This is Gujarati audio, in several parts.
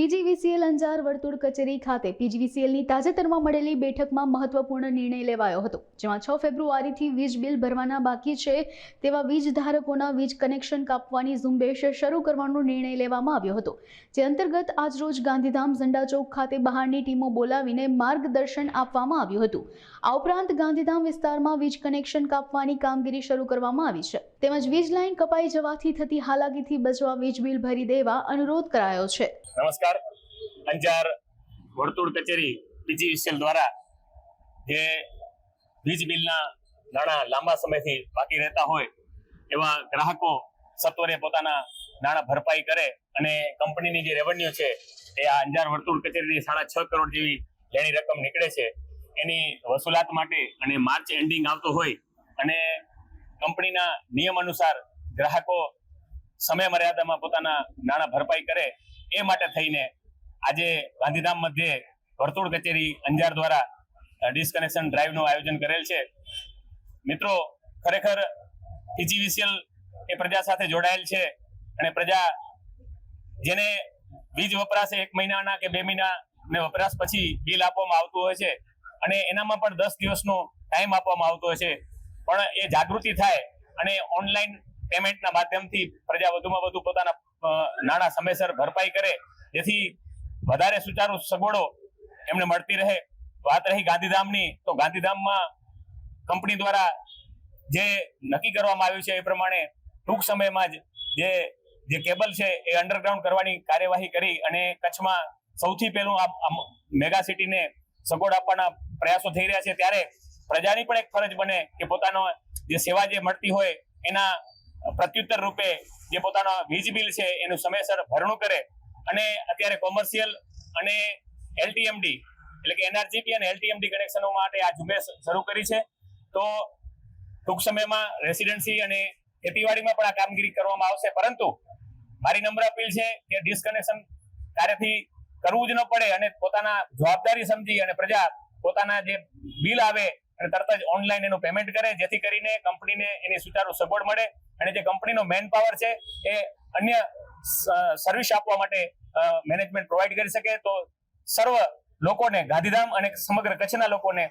પીજીવીસીએલ અંજાર વર્તુળ કચેરી ખાતે પીજીવીસીએલની તાજેતરમાં મળેલી બેઠકમાં મહત્વપૂર્ણ નિર્ણય લેવાયો હતો, જેમાં છ ફેબ્રુઆરીથી વીજ બિલ ભરવાના બાકી છે તેવા વીજ ધારકોના વીજ કનેક્શન કાપવાની ઝુંબેશ શરૂ કરવાનો નિર્ણય લેવામાં આવ્યો હતો, જે અંતર્ગત આજરોજ ગાંધીધામ ઝંડા ચોક ખાતે બહારની ટીમો બોલાવીને માર્ગદર્શન આપવામાં આવ્યું હતું. આ ઉપરાંત ગાંધીધામ વિસ્તારમાં વીજ કનેક્શન કાપવાની કામગીરી શરૂ કરવામાં આવી છે, તેમજ વીજ લાઇન કપાઈ જવાથી થતી હાલાકીથી બચવા વીજ બિલ ભરી દેવા અનુરોધ કરાયો છે. નમસ્કાર. અંજાર વર્તુળ કચેરી પીજીવીસીએલ દ્વારા જે વીજ બિલના નાણાં લાંબા સમયથી બાકી રહેતા હોય એવા ગ્રાહકો સત્વરે પોતાના નાણાં ભરપાઈ કરે અને કંપનીની જે રેવન્યુ છે એ આ અંજાર વર્તુળ કચેરીની સાડા છ કરોડ જેવી લેણી રકમ નીકળે છે. એની વસૂલાત માટે અને માર્ચ એન્ડિંગ આવતો હોય અને કંપનીના નિયમ અનુસાર ગ્રાહકો સમય મર્યાદામાં પોતાના નાણાં ભરપાઈ કરે એ માટે થઈને આજે ગાંધીધામ મધ્યે વર્તુળ કચેરી અંજાર દ્વારા ડિસ્કનેક્શન ડ્રાઈવનું આયોજન કરેલ છે. મિત્રો, ખરેખર પીજીવીસીએલ એ પ્રજા સાથે જોડાયેલ છે અને પ્રજા જેને વીજ વપરાશે એક મહિનાના કે બે મહિના ને વપરાશ પછી બિલ આપવામાં આવતું હોય છે અને એનામાં પણ દસ દિવસનો ટાઈમ આપવામાં આવતો હોય છે. પણ એ જાગૃતિ થાય અને ઓનલાઈન પેમેન્ટના માધ્યમથી પ્રજા વધુમાં વધુ પોતાના નાણાં સમયસર ભરપાઈ કરે. જેથી વધારે સુચારુ સગવડો એમને મળતી રહે. વાત રહી ગાંધીધામની, તો ગાંધીધામમાં કંપની દ્વારા જે નક્કી કરવામાં આવ્યું છે એ પ્રમાણે ટૂંક સમયમાં જ જે જે કેબલ છે એ અંડરગ્રાઉન્ડ કરવાની કાર્યવાહી કરી અને કચ્છમાં સૌથી પહેલું આ મેગા સિટીને સગવડ આપવાના પ્રયાસો થઈ રહ્યા છે. ત્યારે પ્રજાની પણ એક ફરજ બને કે પોતાનો જે સેવા જે મળતી હોય એના પ્રત્યુત્તર રૂપે જે પોતાનો વીજ બિલ છે એનું સમયસર ભરણું કરે. અને અત્યારે કોમર્શિયલ અને એલટીએમડી, એટલે કે એનઆરજીપી અને એલટીએમડી કનેક્શનો માટે આ ઝુંબેશ શરૂ કરી છે. તો ટૂંક સમયમાં રેસિડેન્સી અને ખેતીવાડીમાં પણ આ કામગીરી કરવામાં આવશે. પરંતુ મારી નમ્ર અપીલ છે કે ડિસ્કનેક્શન કાર્યથી કરવું જ ન પડે અને પોતાના જવાબદારી સમજી અને પ્રજા પોતાના જે બિલ આવે અને તરત જ ઓનલાઈન એનું પેમેન્ટ કરે, જેથી કરીને કંપનીને એની સુચારુ સગવડ મળે અને જે કંપનીનો મેન પાવર છે એ અન્ય સર્વિસ આપવા માટે મેનેજમેન્ટ પ્રોવાઈડ કરી શકે. તો સર્વ લોકોને, ગાંધીધામ અને સમગ્ર કચ્છના લોકોને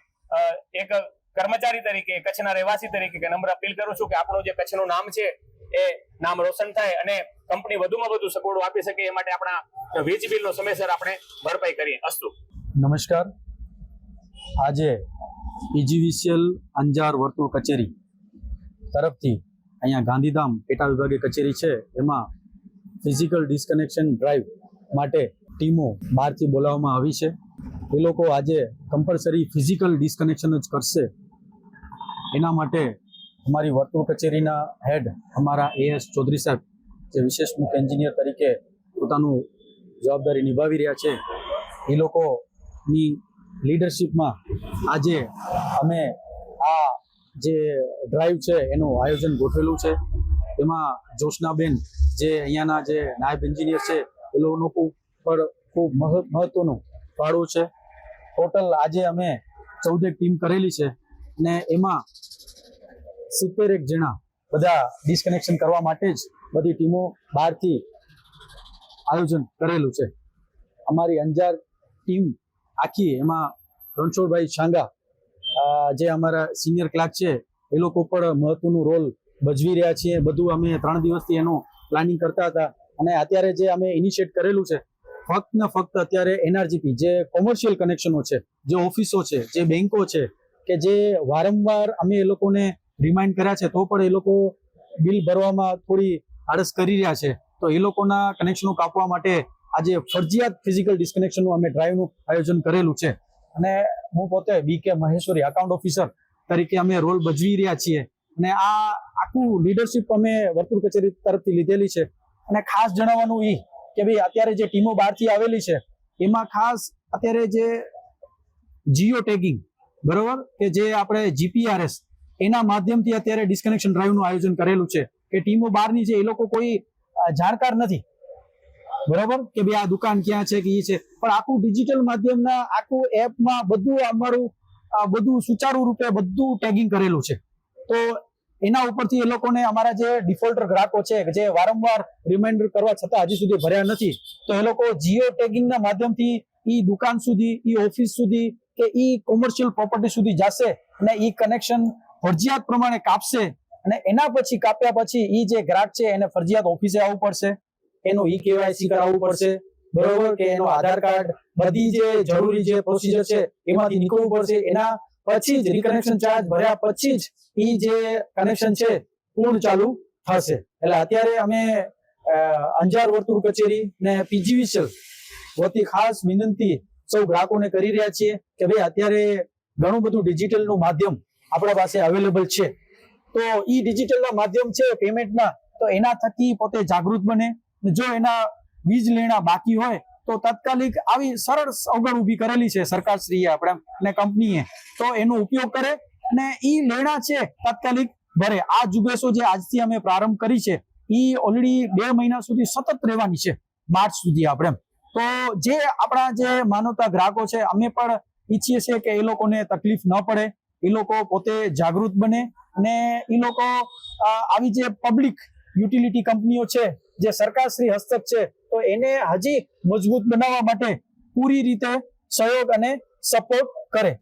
એક કર્મચારી તરીકે, કચ્છના રહેવાસી તરીકે કે નમ્ર અપીલ કરું છું કે આપણું જે કચ્છનું નામ છે, એ નામ રોશન થાય અને કંપની વધુમાં વધુ સગવડો આપી શકે. એ માટે આપણા વીજ બિલનો સમયસર આપણે ભરપાઈ કરીએ. અસ્તુ. નમસ્કાર. આજે પીજીવીસીએલ અંજાર વર્તુળ કચેરી તરફથી અહીંયા ગાંધીધામ પેટા વિભાગે કચેરી છે. એમાં ફિઝિકલ ડિસ્કનેક્શન ડ્રાઈવ માટે ટીમો બહારથી બોલાવવામાં આવી છે. એ લોકો આજે કમ્પલસરી ફિઝિકલ ડિસ્કનેક્શન જ કરશે. એના માટે અમારી વર્તુળ કચેરીના હેડ અમારા એએસ ચૌધરી સાહેબ, જે વિશેષ મુખ્ય એન્જિનિયર તરીકે પોતાનું જવાબદારી નિભાવી રહ્યા છે, એ લોકોની લીડરશિપમાં આજે અમે આ જે ડ્રાઈવ છે, એનું આયોજન ગોઠવેલું છે. એમાં જોશનાબેન જે અહીંયાના જે નાયબ એન્જિનિયર છે, એ લોકો પર ખૂબ મહ- મહત્વનું ફાળો છે. ટોટલ આજે અમે ચૌદેક ટીમ કરેલી છે ને એમાં સિત્તેર એક જણા બધા ડિસકનેક્શન કરવા માટે જ બધી ટીમો બહારથી આયોજન કરેલું છે. અમારી અંજાર ટીમ આખી એમાં રણછોડભાઈ છાંગા જે અમારા સિનિયર ક્લાર્ક છે, એ લોકો પણ મહત્વનું રોલ ભજવી રહ્યા છીએ. બધું અમે ત્રણ દિવસથી એનું પ્લાનિંગ કરતા હતા. અને અત્યારે જે અમે ઇનિશિયેટ કરેલું છે, ફક્ત ને ફક્ત અત્યારે એનઆરજીપી જે કોમર્શિયલ કનેક્શનો છે, જે ઓફિસો છે, જે બેંકો છે, કે જે વારંવાર અમે એ લોકોને રિમાઇન્ડ કર્યા છે, તો પણ એ લોકો બિલ ભરવામાં થોડી આળસ કરી રહ્યા છે. તો એ લોકોના કનેક્શનો કાપવા માટે આજે ફરજિયાત ફિઝિકલ ડિસ્કનેક્શનનું અમે ડ્રાઈવનું આયોજન કરેલું છે. અને હું પોતે બી કે મહેશ્વરી અકાઉન્ટ ઓફિસર તરીકે અમે રોલ ભજવી રહ્યા છીએ. અને આ આખું લીડરશિપ અમે વર્તુળ કચેરી તરફથી લીધેલી છે. અને ખાસ જણાવવાનું એ કે ભાઈ અત્યારે જે ટીમો બહારથી આવેલી છે, એમાં ખાસ અત્યારે જે જીઓ ટેગિંગ બરોબર? કે જે આપણે જીપીઆરએસ એના માધ્યમથી અત્યારે ડિસ્કનેક્શન ડ્રાઈવનું આયોજન કરેલું છે. કે ટીમો બહારની છે, એ લોકો કોઈ જાણકાર નથી. બરોબર? કે ભાઈ આ દુકાન ક્યાં છે કે એ છે. પણ આખું ડિજિટલ માધ્યમના, આખું એપમાં બધું અમારું બધું સુચારુ રૂપે બધું ટેગિંગ કરેલું છે. તો એના ઉપરથી એ લોકોને અમારા જે ડિફોલ્ટર ગ્રાહકો છે, જે વારંવાર રિમાઇન્ડર કરવા છતાં હજી સુધી ભર્યા નથી, તો એ લોકો જીઓ ટેગિંગના માધ્યમથી ઈ દુકાન સુધી, ઈ ઓફિસ સુધી કે ઈ કોમર્શિયલ પ્રોપર્ટી સુધી જશે અને ઈ કનેક્શન ફરજિયાત પ્રમાણે કાપશે અને એના પછી કાપ્યા પછી ઈ જે ગ્રાહક છે એને ફરજિયાત ઓફિસે આવવું પડશે. એનું ઈ કેવાયસી કરાવવું પડશે. બરોબર? કે એનો આધાર કાર્ડ, બધી જે જરૂરી જે પ્રોસિજર છે, એમાંથી નીકળવું પડશે. એના પછી જ રિકનેક્શન ચાર્જ ભર્યા પછી જ ઈ જે કનેક્શન છે પૂર્ણ ચાલુ થશે. એટલે અત્યારે અમે અંજાર વર્તુળ કચેરી ને પીજીવીસીએલ વતી ખાસ વિનંતી સૌ ગ્રાહકોને કરી રહ્યા છીએ કે ભાઈ અત્યારે ઘણું બધું ડિજિટલનું માધ્યમ આપણા પાસે અવેલેબલ છે. તો ઈ ડિજિટલ ના માધ્યમ છે પેમેન્ટના તો એના થકી પોતે જાગૃત બને. જો એના વીજ લેણા બાકી હોય, તો તાત્કાલિક આવી સરળ અવગણ ઊભી કરેલી છે સરકારશ્રીએ આપણે અને કંપનીએ. તો એનો ઉપયોગ કરે અને ઈ લેણા છે તાત્કાલિક ભરે આ ઝુંબેશો જે આજથી અમે પ્રારંભ કરી છે, ઈ ઓલરેડી બે મહિના સુધી સતત રહેવાની છે, માર્ચ સુધી આપણે. તો જે આપણા જે માનવતા ગ્રાહકો છે, અમે પણ ઈચ્છીએ છીએ કે એ લોકોને તકલીફ ન પડે, એ લોકો પોતે જાગૃત બને અને એ લોકો આવી જે પબ્લિક યુટિલિટી કંપનીઓ છે, જે સરકારશ્રી હસ્તક છે, તો એને હજી મજબૂત બનાવવા માટે પૂરી રીતે સહયોગ અને સપોર્ટ કરે.